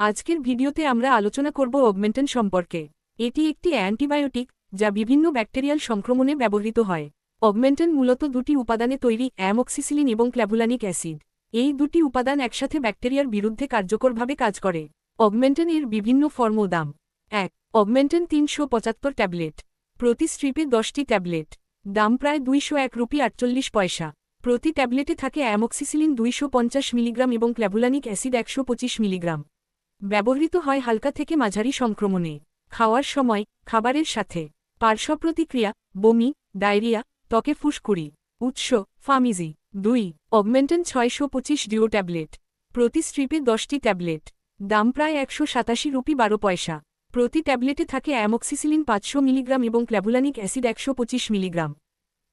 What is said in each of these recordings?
আজকের ভিডিওতে আমরা আলোচনা করব অগমেন্টন সম্পর্কে। এটি একটি অ্যান্টিবায়োটিক যা বিভিন্ন ব্যাকটেরিয়াল সংক্রমণে ব্যবহৃত হয়। অগমেন্টন মূলত দুটি উপাদানে তৈরি অ্যামক্সিসিলিন এবং ক্ল্যাভুলানিক অ্যাসিড। এই দুটি উপাদান একসাথে ব্যাকটেরিয়ার বিরুদ্ধে কার্যকরভাবে কাজ করে। অগমেন্টন এর বিভিন্ন ফর্ম দাম। এক, অগমেন্টন তিনশো পঁচাত্তর ট্যাবলেট। প্রতি স্ট্রিপে দশটি ট্যাবলেট। দাম প্রায় দুইশো এক রুপি আটচল্লিশ পয়সা। প্রতি ট্যাবলেটে থাকে অ্যামক্সিসিলিন দুইশো পঞ্চাশ মিলিগ্রাম এবং ক্ল্যাভুলানিক অ্যাসিড একশো পঁচিশ মিলিগ্রাম। ব্যবহৃত হয় হালকা থেকে মাঝারি সংক্রমণে। খাওয়ার সময়, খাবারের সাথে। পার্শ্ব প্রতিক্রিয়া বমি, ডায়রিয়া, ত্বকে ফুসকুড়ি। উৎস, ফামিজি। দুই, অগমেন্টন ছয়শো পঁচিশ ডিও ট্যাবলেট। প্রতি স্ট্রিপে দশটি ট্যাবলেট। দাম প্রায় একশো সাতাশি রুপি বারো পয়সা। প্রতি ট্যাবলেটে থাকে অ্যামক্সিসিলিন পাঁচশো মিলিগ্রাম এবং ক্ল্যাভুলানিক অ্যাসিড একশো পঁচিশ মিলিগ্রাম।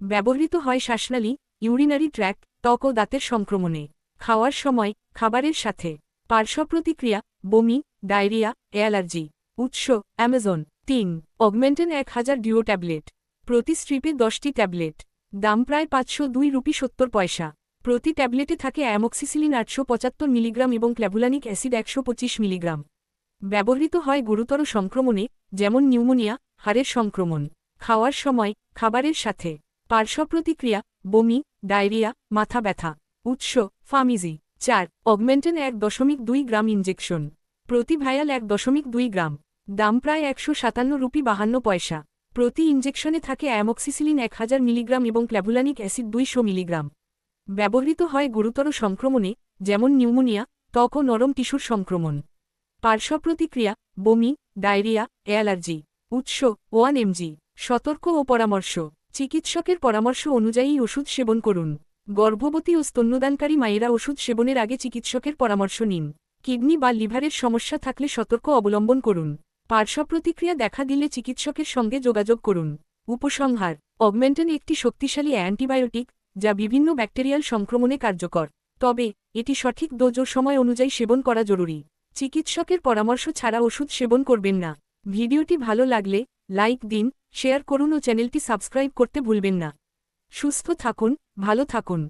ব্যবহৃত হয় শ্বাসনালী, ইউরিনারি ট্র্যাক ত্বক ও দাঁতের সংক্রমণে। খাওয়ার সময়, খাবারের সাথে। পার্শ্ব প্রতিক্রিয়া বমি, ডায়রিয়া অ্যালার্জি। উৎস, অ্যামাজন। তিন, অগমেন্টন এক হাজার ডিও ট্যাবলেট। প্রতি স্ট্রিপে দশটি ট্যাবলেট। দাম প্রায় পাঁচশো দুই রুপি সত্তর পয়সা। প্রতি ট্যাবলেটে থাকে অ্যামক্সিসিলিন আটশো পঁচাত্তর মিলিগ্রাম এবং ক্ল্যাভুলানিক অ্যাসিড একশো পঁচিশ মিলিগ্রাম। ব্যবহৃত হয় গুরুতর সংক্রমণে, যেমন নিউমোনিয়া, হাড়ের সংক্রমণ। খাওয়ার সময়, খাবারের সাথে। পার্শ্ব প্রতিক্রিয়া, বমি, ডায়রিয়া, মাথা ব্যথা। উৎস ফামিজি চার অগমেন্টেন এক দশমিক দুই গ্রাম ইঞ্জেকশন প্রতি ভায়াল এক দশমিক দুই গ্রাম, দাম প্রায় একশো সাতান্ন রুপি বাহান্ন পয়সা, প্রতি ইঞ্জেকশনে থাকে অ্যামক্সিসিলিন এক হাজার মিলিগ্রাম এবং ক্ল্যাভুলানিক অ্যাসিড দুইশো মিলিগ্রাম। ব্যবহৃত হয় গুরুতর সংক্রমণে, যেমন নিউমোনিয়া, ত্বক ও নরম টিস্যুর সংক্রমণ। পার্শ্ব প্রতিক্রিয়া বমি, ডায়রিয়া, অ্যালার্জি, উৎস, ওয়ান এমজি, সতর্ক ও পরামর্শ, চিকিৎসকের পরামর্শ অনুযায়ী ওষুধ সেবন করুন। গর্ভবতী ও স্তন্যদানকারী মায়েরা ওষুধ সেবনের আগে চিকিৎসকের পরামর্শ নিন। কিডনি বা লিভারের সমস্যা থাকলে সতর্ক অবলম্বন করুন। পার্শ্ব প্রতিক্রিয়া দেখা দিলে চিকিৎসকের সঙ্গে যোগাযোগ করুন। উপসংহার, অগমেন্টন একটি শক্তিশালী অ্যান্টিবায়োটিক, যা বিভিন্ন ব্যাকটেরিয়াল সংক্রমণে কার্যকর। তবে, এটি সঠিক ডোজ সময় অনুযায়ী সেবন করা জরুরি। চিকিৎসকের পরামর্শ ছাড়া ওষুধ সেবন করবেন না। ভিডিওটি ভালো লাগলে, লাইক দিন, শেয়ার করুন ও চ্যানেলটি সাবস্ক্রাইব করতে ভুলবেন না। সুস্থ থাকুন। ভালো থাকুন।